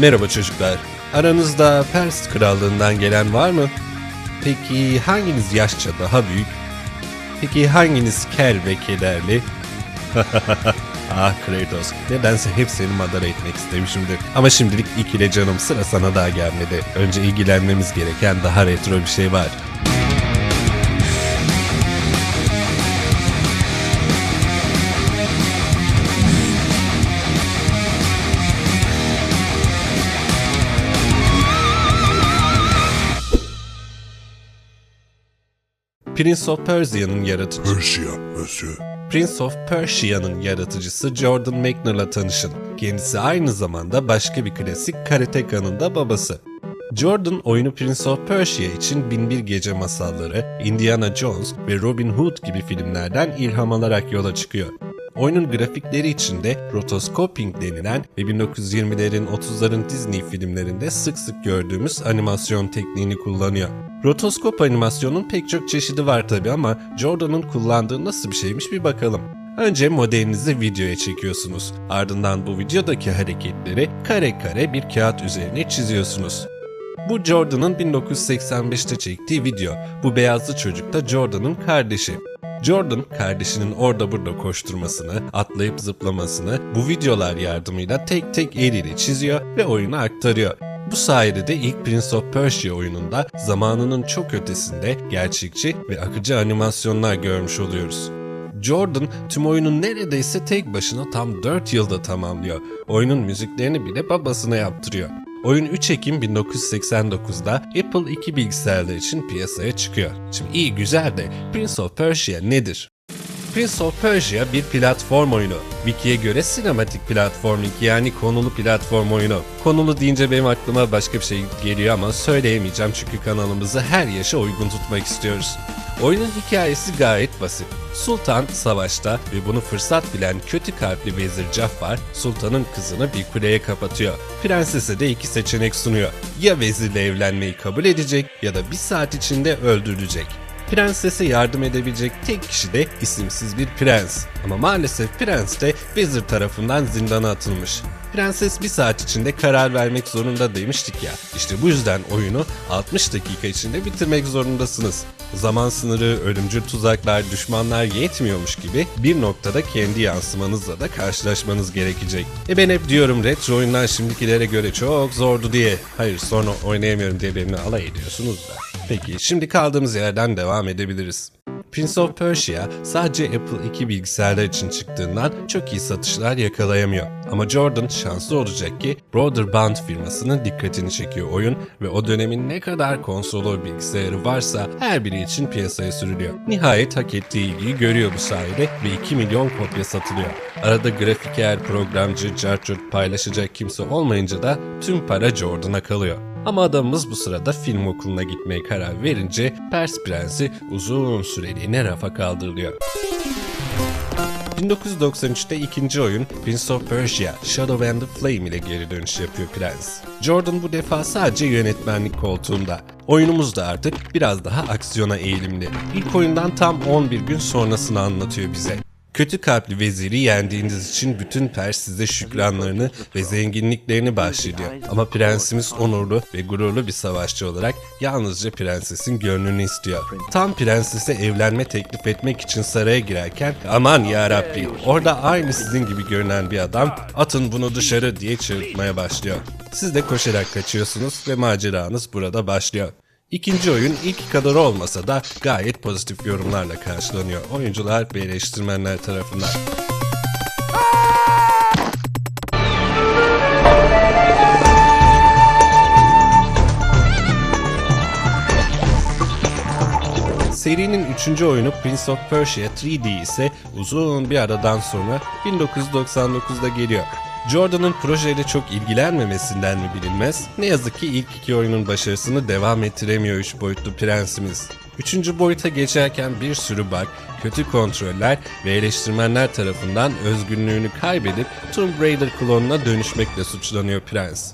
Merhaba çocuklar. Aranızda Pers krallığından gelen var mı? Peki hanginiz yaşça daha büyük? Peki hanginiz kel ve kederli? ah Kratos, nedense hep seni madara etmek istemişimdir. Ama şimdilik ikile canım sıra sana daha gelmedi. Önce ilgilenmemiz gereken daha retro bir şey var. Prince of Persia'nın yaratıcı Persia, monsieur. Prince of Persia'nın yaratıcısı Jordan Mechner'la tanışın. Kendisi aynı zamanda başka bir klasik Karateka'nın da babası. Jordan oyunu Prince of Persia için Binbir Gece Masalları, Indiana Jones ve Robin Hood gibi filmlerden ilham alarak yola çıkıyor. Oyunun grafikleri içinde rotoscoping denilen ve 1920'lerin 30'ların Disney filmlerinde sık sık gördüğümüz animasyon tekniğini kullanıyor. Rotoskop animasyonun pek çok çeşidi var tabi ama Jordan'ın kullandığı nasıl bir şeymiş bir bakalım. Önce modelinizi videoya çekiyorsunuz. Ardından bu videodaki hareketleri kare kare bir kağıt üzerine çiziyorsunuz. Bu Jordan'ın 1985'te çektiği video. Bu beyazlı çocuk da Jordan'ın kardeşi. Jordan kardeşinin orada burada koşturmasını, atlayıp zıplamasını bu videolar yardımıyla tek tek eliyle çiziyor ve oyuna aktarıyor. Bu sayede de ilk Prince of Persia oyununda zamanının çok ötesinde gerçekçi ve akıcı animasyonlar görmüş oluyoruz. Jordan tüm oyunu neredeyse tek başına tam 4 yılda tamamlıyor. Oyunun müziklerini bile babasına yaptırıyor. Oyun 3 Ekim 1989'da Apple II bilgisayarlar için piyasaya çıkıyor. Şimdi iyi güzel de Prince of Persia nedir? Prince of Persia bir platform oyunu. Wiki'ye göre sinematik platforming yani konulu platform oyunu. Konulu deyince benim aklıma başka bir şey geliyor ama söyleyemeyeceğim çünkü kanalımızı her yaşa uygun tutmak istiyoruz. Oyunun hikayesi gayet basit. Sultan savaşta ve bunu fırsat bilen kötü kalpli vezir Caffar, sultanın kızını bir kuleye kapatıyor. Prensese de iki seçenek sunuyor. Ya vezirle evlenmeyi kabul edecek ya da bir saat içinde öldürülecek. Prensese yardım edebilecek tek kişi de isimsiz bir prens. Ama maalesef prens de vezir tarafından zindana atılmış. Prenses bir saat içinde karar vermek zorunda demiştik ya. İşte bu yüzden oyunu 60 dakika içinde bitirmek zorundasınız. Zaman sınırı, ölümcül tuzaklar, düşmanlar yetmiyormuş gibi bir noktada kendi yansımanızla da karşılaşmanız gerekecek. E ben hep diyorum retro oyunlar şimdikilere göre çok zordu diye. Hayır sonra oynayamıyorum diye benimle alay ediyorsunuz da. Peki şimdi kaldığımız yerden devam edebiliriz. Prince of Persia sadece Apple II bilgisayarlar için çıktığından çok iyi satışlar yakalayamıyor. Ama Jordan şanslı olacak ki Broderband firmasının dikkatini çekiyor oyun ve o dönemin ne kadar konsolu bilgisayarı varsa her biri için piyasaya sürülüyor. Nihayet hak ettiği ilgiyi görüyor bu sayede ve 2 milyon kopya satılıyor. Arada grafiker, programcı, cartçurt paylaşacak kimse olmayınca da tüm para Jordan'a kalıyor. Ama adamımız bu sırada film okuluna gitmeye karar verince Pers Prensi uzun süreliğine rafa kaldırılıyor. 1993'te ikinci oyun Prince of Persia Shadow and the Flame ile geri dönüş yapıyor Prens. Jordan bu defa sadece yönetmenlik koltuğunda. Oyunumuz da artık biraz daha aksiyona eğilimli. İlk oyundan tam 11 gün sonrasını anlatıyor bize. Kötü kalpli veziri yendiğiniz için bütün Pers size şükranlarını ve zenginliklerini bahşediyor. Ama prensimiz onurlu ve gururlu bir savaşçı olarak yalnızca prensesin gönlünü istiyor. Tam prensese evlenme teklif etmek için saraya girerken aman ya Rabbi orada aynı sizin gibi görünen bir adam atın bunu dışarı diye çığırtmaya başlıyor. Siz de koşarak kaçıyorsunuz ve maceranız burada başlıyor. İkinci oyun ilk kadar olmasa da gayet pozitif yorumlarla karşılanıyor oyuncular ve eleştirmenler tarafından. Serinin üçüncü oyunu Prince of Persia 3D ise uzun bir aradan sonra 1999'da geliyor. Jordan'ın projeyle çok ilgilenmemesinden mi bilinmez, ne yazık ki ilk iki oyunun başarısını devam ettiremiyor üç boyutlu prensimiz. Üçüncü boyuta geçerken bir sürü bug, kötü kontroller ve eleştirmenler tarafından özgünlüğünü kaybedip Tomb Raider klonuna dönüşmekle suçlanıyor prens.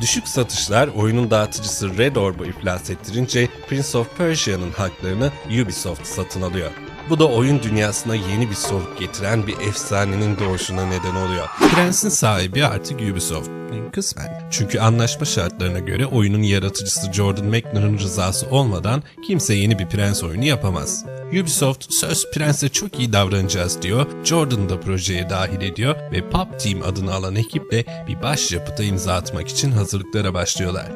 Düşük satışlar oyunun dağıtıcısı Red Orb'u iflas ettirince Prince of Persia'nın haklarını Ubisoft satın alıyor. Bu da oyun dünyasına yeni bir soluk getiren bir efsanenin doğuşuna neden oluyor. Prensin sahibi artık Ubisoft. Kısmen. Çünkü anlaşma şartlarına göre oyunun yaratıcısı Jordan Mechner'ın rızası olmadan kimse yeni bir prens oyunu yapamaz. Ubisoft söz prense çok iyi davranacağız diyor, Jordan da projeye dahil ediyor ve Pop Team adını alan ekiple bir başyapıta imza atmak için hazırlıklara başlıyorlar.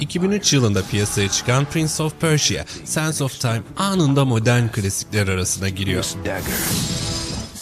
2003 yılında piyasaya çıkan Prince of Persia, Sands of Time anında modern klasikler arasına giriyor.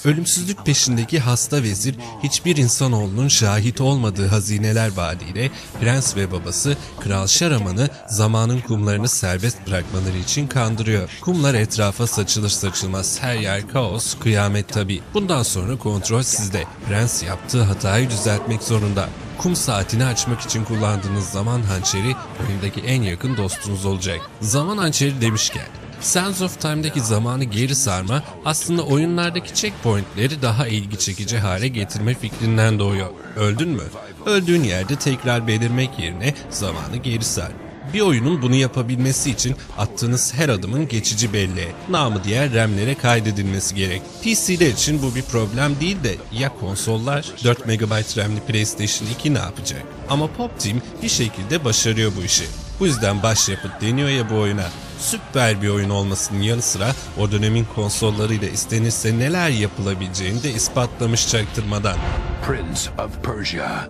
Ölümsüzlük peşindeki hasta vezir hiçbir insanoğlunun şahit olmadığı hazineler vaadiyle prens ve babası Kral Şaraman'ı zamanın kumlarını serbest bırakmaları için kandırıyor. Kumlar etrafa saçılır saçılmaz her yer kaos, kıyamet tabi. Bundan sonra kontrol sizde. Prens yaptığı hatayı düzeltmek zorunda. Kum saatini açmak için kullandığınız zaman hançeri oyundaki en yakın dostunuz olacak. Zaman hançeri demişken Sands of Time'daki zamanı geri sarma aslında oyunlardaki checkpointleri daha ilgi çekici hale getirme fikrinden doğuyor. Öldün mü? Öldüğün yerde tekrar belirmek yerine zamanı geri sar. Bir oyunun bunu yapabilmesi için attığınız her adımın geçici belleğe, namı diğer RAM'lere kaydedilmesi gerek. PC'ler için bu bir problem değil de ya konsollar 4 MB RAM'li PlayStation 2 ne yapacak? Ama Pop Team bir şekilde başarıyor bu işi. Bu yüzden başyapıt deniyor ya bu oyuna. Süper bir oyun olmasının yanı sıra o dönemin konsollarıyla istenirse neler yapılabileceğini de ispatlamış çaktırmadan. Prince of Persia.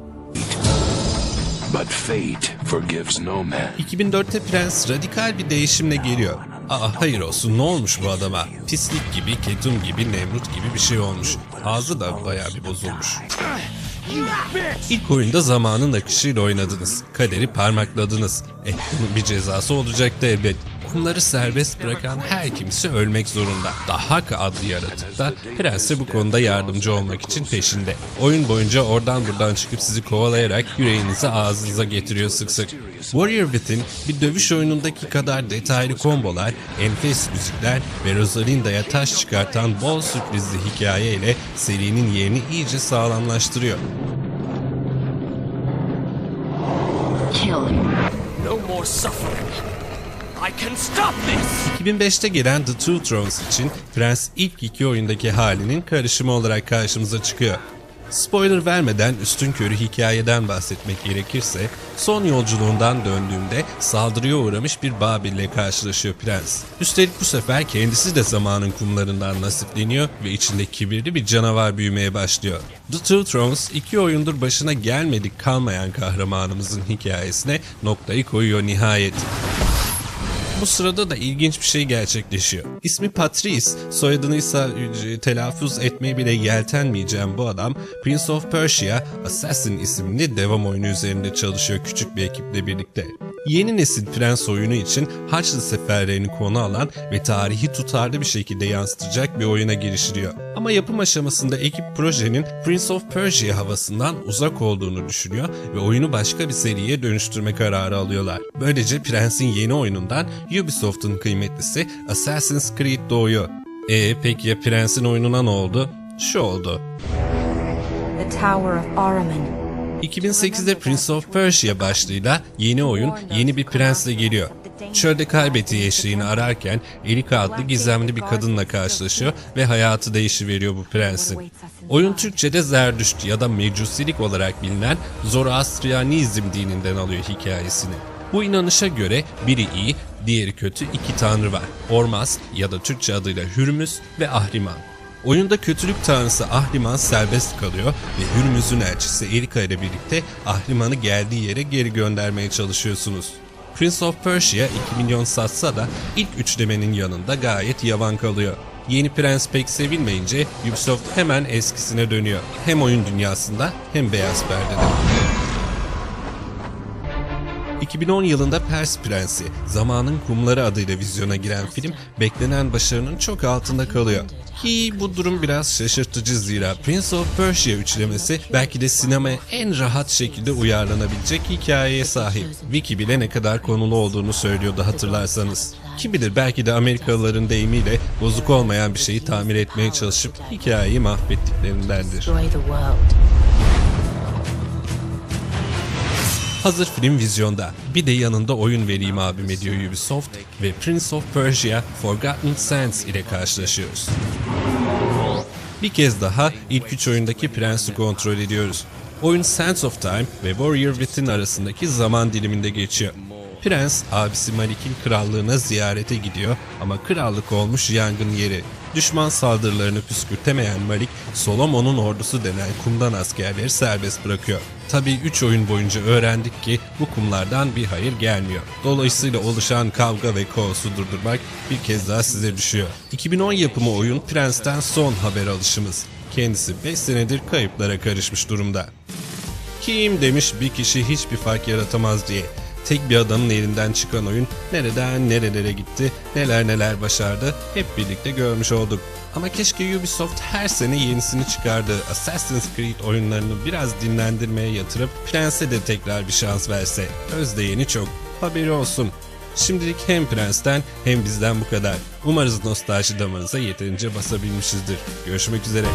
But fate forgives no man. 2004'te Prens radikal bir değişimle geliyor. Aa hayır olsun ne olmuş bu adama? Pislik gibi, ketum gibi, Nemrut gibi bir şey olmuş. Ağzı da bayağı bir bozulmuş. İlk oyunda zamanın akışıyla oynadınız. Kaderi parmakladınız. Eh bir cezası olacaktı elbet. Kumları serbest bırakan her kimse ölmek zorunda. Dahak adlı yaratık da prense bu konuda yardımcı olmak için peşinde. Oyun boyunca oradan buradan çıkıp sizi kovalayarak yüreğinizi ağzınıza getiriyor sık sık. Warrior Within bir dövüş oyunundaki kadar detaylı kombolar, enfes müzikler ve Rosalinda'ya taş çıkartan bol sürprizli hikaye ile serinin yerini iyice sağlamlaştırıyor. Kill him. No more suffering. 2005'te gelen The Two Thrones için Prens ilk iki oyundaki halinin karışımı olarak karşımıza çıkıyor. Spoiler vermeden üstün körü hikayeden bahsetmek gerekirse, son yolculuğundan döndüğünde saldırıya uğramış bir Babil'le karşılaşıyor prens. Üstelik bu sefer kendisi de zamanın kumlarından nasipleniyor ve içinde kibirli bir canavar büyümeye başlıyor. The Two Thrones iki oyundur başına gelmedik kalmayan kahramanımızın hikayesine noktayı koyuyor nihayet. Bu sırada da ilginç bir şey gerçekleşiyor. İsmi Patrice, soyadını ise e, telaffuz etmeyi bile yeltenmeyeceğim bu adam, Prince of Persia, Assassin isimli devam oyunu üzerinde çalışıyor küçük bir ekiple birlikte. Yeni nesil prens oyunu için Haçlı seferlerini konu alan ve tarihi tutarlı bir şekilde yansıtacak bir oyuna girişiliyor. Ama yapım aşamasında ekip projenin Prince of Persia havasından uzak olduğunu düşünüyor ve oyunu başka bir seriye dönüştürme kararı alıyorlar. Böylece Prens'in yeni oyunundan Ubisoft'un kıymetlisi Assassin's Creed doğuyor. E peki ya Prens'in oyununa ne oldu? Şu oldu. The Tower of Ahriman. 2008'de Prince of Persia başlığıyla yeni oyun yeni bir prensle geliyor. Çölde kaybettiği eşliğini ararken Erika adlı gizemli bir kadınla karşılaşıyor ve hayatı değişiveriyor bu prensin. Oyun Türkçe'de Zerdüşt ya da Mecusilik olarak bilinen Zoroastrianizm dininden alıyor hikayesini. Bu inanışa göre biri iyi, diğeri kötü iki tanrı var. Ormaz ya da Türkçe adıyla Hürmüz ve Ahriman. Oyunda kötülük tanrısı Ahriman serbest kalıyor ve Hürmüz'ün elçisi Erika ile birlikte Ahriman'ı geldiği yere geri göndermeye çalışıyorsunuz. Prince of Persia 2 milyon satsa da ilk üçlemenin yanında gayet yavan kalıyor. Yeni prens pek sevilmeyince Ubisoft hemen eskisine dönüyor. Hem oyun dünyasında hem beyaz perdede. 2010 yılında Pers Prensi, Zamanın Kumları adıyla vizyona giren film beklenen başarının çok altında kalıyor. Ki bu durum biraz şaşırtıcı zira Prince of Persia üçlemesi belki de sinemaya en rahat şekilde uyarlanabilecek hikayeye sahip. Wiki bile ne kadar konulu olduğunu söylüyordu hatırlarsanız. Kim bilir belki de Amerikalıların deyimiyle bozuk olmayan bir şeyi tamir etmeye çalışıp hikayeyi mahvettiklerindendir. Hazır film vizyonda. Bir de yanında oyun vereyim abime diyor Ubisoft ve Prince of Persia Forgotten Sands ile karşılaşıyoruz. Bir kez daha ilk üç oyundaki prensi kontrol ediyoruz. Oyun Sands of Time ve Warrior Within arasındaki zaman diliminde geçiyor. Prens abisi Malik'in krallığına ziyarete gidiyor ama krallık olmuş yangın yeri. Düşman saldırılarını püskürtemeyen Malik, Solomon'un ordusu denen kumdan askerleri serbest bırakıyor. Tabii 3 oyun boyunca öğrendik ki bu kumlardan bir hayır gelmiyor. Dolayısıyla oluşan kavga ve kaosu durdurmak bir kez daha size düşüyor. 2010 yapımı oyun Prens'ten son haber alışımız. Kendisi 5 senedir kayıplara karışmış durumda. Kim demiş bir kişi hiçbir fark yaratamaz diye. Tek bir adamın elinden çıkan oyun nereden nerelere gitti, neler neler başardı hep birlikte görmüş olduk. Ama keşke Ubisoft her sene yenisini çıkardığı Assassin's Creed oyunlarını biraz dinlendirmeye yatırıp Prens'e de tekrar bir şans verse. Özdeyeni çok. Haberi olsun. Şimdilik hem Prens'ten hem bizden bu kadar. Umarız nostalji damarınıza yeterince basabilmişizdir. Görüşmek üzere.